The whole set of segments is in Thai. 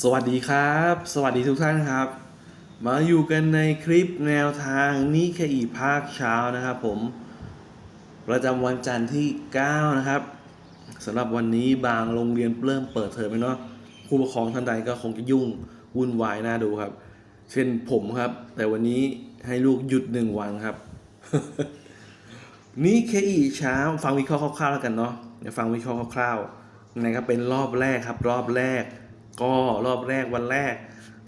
สวัสดีครับ สวัสดีทุกท่านครับ มาอยู่กันในคลิปแนวทางนิเคอีภาคเช้านะครับผม ประจำวันจันทร์ที่ 9 นะครับสำหรับวันนี้บางโรงเรียนเริ่มเปิดเทอมแล้วเนาะผู้ปกครองท่านใดก็คงจะยุ่งวุ่นวายน่าดูครับ เช่นผมครับ แต่วันนี้ให้ลูกหยุดหนึ่งวันครับนี่เคอีเช้าฟังวิเคราะห์คร่าวๆแล้วกันเนาะเดี๋ยวฟังวิเคราะห์คร่าวๆนะครับเป็นรอบแรกครับ รอบแรก ก็รอบแรกวันแรก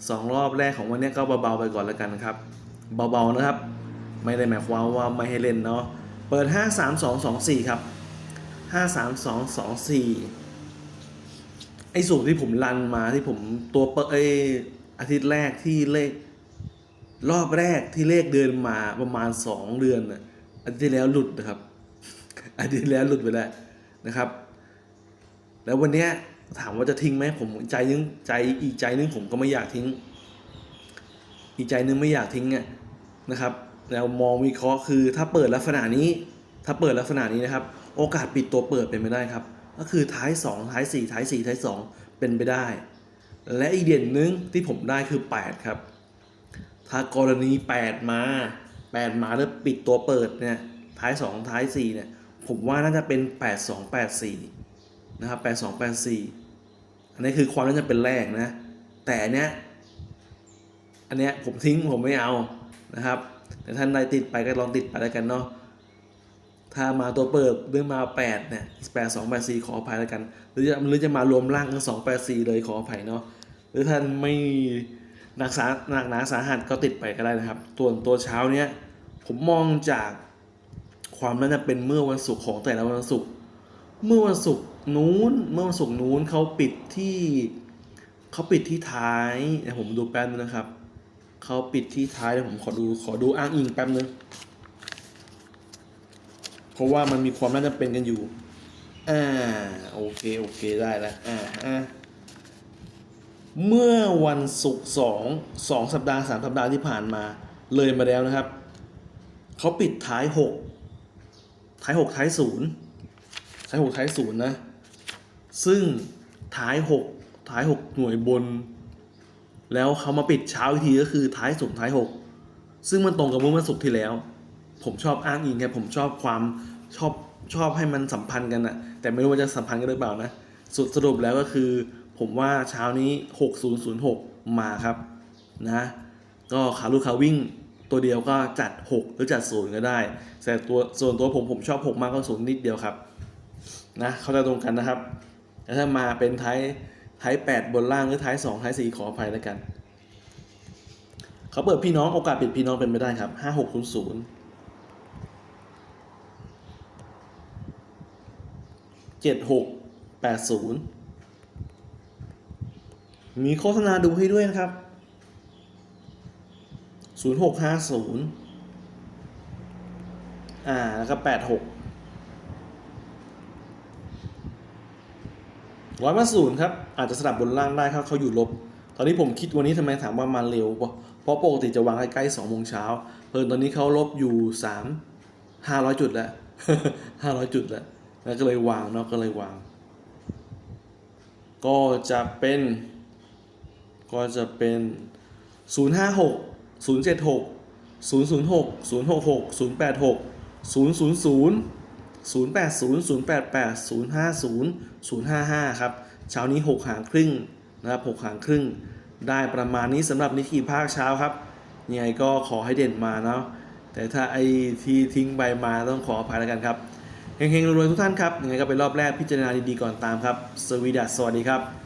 สองรอบแรกของวันนี้ก็เบาๆไปก่อนแล้วกันครับเบาๆนะครับ ไม่ได้หมายความว่าไม่ให้เล่นเนาะเปิด 5 3 2 2 4 ครับ 5 3 2 2 4 ไอ้สูตรที่ผมรันมาที่ผมตัวเปิดไออาทิตย์แรกที่เลข รอบแรกที่เลขเดินมาประมาณ 2 เดือนน่ะอาทิตย์ที่แล้วหลุดนะครับอาทิตย์ที่แล้วหลุดไปแล้วนะครับ แล้ววันเนี้ย ถามว่าจะทิ้งไหมผมใจนึงใจอีกใจนึงผมก็ไม่อยากทิ้ง อีกใจนึงไม่อยากทิ้งอะนะครับ แล้วมองวิเคราะห์คือถ้าเปิดลักษณะนี้ ถ้าเปิดลักษณะนี้นะครับ โอกาสปิดตัวเปิดเป็นไปได้ครับ ก็คือท้าย 2 ท้าย 4 ท้าย 4 ท้าย 2 เป็นไปได้ และอีกเด่นนึงที่ผมได้คือ 8 ครับ ถ้ากรณี 8 มา 8 มาแล้วปิดตัวเปิดเนี่ยท้าย 2 ท้าย 4 เนี่ยผมว่าน่าจะเป็น 8 2 8 4 นะครับ8 2 8 4อันนี้คือความน่าจะเป็นแรกนะ แต่อันเนี้ยอันเนี้ยผมทิ้งผมไม่เอานะครับ แต่ท่านใดติดไปก็ลองติดไปแล้วกันเนาะถ้ามาตัวเปิดเรื่องมา 8 เนี่ย8 2 8 4ขออภัยแล้วกัน หรือจะหรือจะมารวมร่างทั้ง2 8 4เลยขออภัยเนาะหรือท่านไม่หนักสาหนักหนาสาหัสก็ติดไปก็ได้นะครับส่วนตัวเช้าเนี้ยผมมองจากความน่าจะเป็นเมื่อวันศุกร์ของแต่ละวันศุกร์เมื่อวันศุกร์ นู้นเมื่อวันศุกร์นู้นเขาปิดที่เขาปิดที่ท้ายเดี๋ยวผมดูแป๊บนึงนะครับเขาปิดที่ท้ายเดี๋ยวผมขอดูขอดูอ้างอิงแป๊บนึงเพราะว่ามันมีความน่าจะเป็นกันอยู่อ่าโอเคโอเคได้แล้วอ่าอ่าเมื่อวันศุกร์สองสองสัปดาห์สามสัปดาห์ที่ผ่านมา เลยมาแล้วนะครับเขาปิดท้ายหกท้ายหกท้ายศูนย์ท้ายหกท้ายศูนย์นะ ซึ่งท้ายหกท้ายหกหน่วยบน แล้วเขามาปิดเช้าอีกทีก็คือท้ายศูนย์ท้ายหกซึ่งมันตรงกับเมื่อวันศุกร์ที่แล้ว ผมชอบอ้างอิงครับผมชอบความชอบชอบให้มันสัมพันธ์กันอะแต่ไม่รู้ว่าจะสัมพันธ์กันหรือเปล่านะสุดสรุปแล้วก็คือ ผมว่าเช้านี้ 6006 มาครับนะก็ขาลูกขาวิ่งตัวเดียวก็จัด 6 หรือจัด0ก็ได้แต่ตัวส่วนตัวผมผมชอบ 6 มากกว่า0นิดเดียวครับนะเข้าใจตรงกันนะครับ แต่ถ้ามาเป็นท้ายท้ายแปดบนล่างหรือท้ายสองท้ายสี่ขออภัยแล้วกัน เขาเปิดพี่น้องโอกาสปิดพี่น้องเป็นไปได้ครับห้าหกศูนย์เจ็ดหกแปดศูนย์มีโฆษณาดูให้ด้วยนะครับศูนย์หกห้าศูนย์อ่า แล้วก็แปดหก ร้อยมาศูนย์ครับ อาจจะสลับบนล่างได้ครับเขาอยู่ลบ ตอนนี้ผมคิดวันนี้ทำไมถามว่ามาเร็วเพราะเพราะปกติจะวางใกล้ๆสองโมงเช้าเพิ่นตอนนี้เขาลบอยู่สามห้าร้อยจุดแล้วห้าร้อยจุดแล้วแล้วก็เลยวางเนาะก็เลยวาง ก็จะเป็น ก็จะเป็น0 5 6 0 7 6 0 0 6 0 6 6 0 8 6 0 0 0 0 8 0 0 8 8 0 5 0 0 5 0.55 ครับ เช้านี้ 6 หางครึ่งนะครับ 6 หางครึ่ง ได้ประมาณนี้สำหรับนิกีภาคเช้าครับ ยังไงก็ขอให้เด่นมาเนาะ แต่ถ้าไอที่ทิ้งใบมาต้องขออภัยแล้วกันครับ เฮงๆรวยๆทุกท่านครับ ยังไงก็เป็นรอบแรกพิจารณาดีๆก่อนตามครับ สวีดัสสวัสดีครับ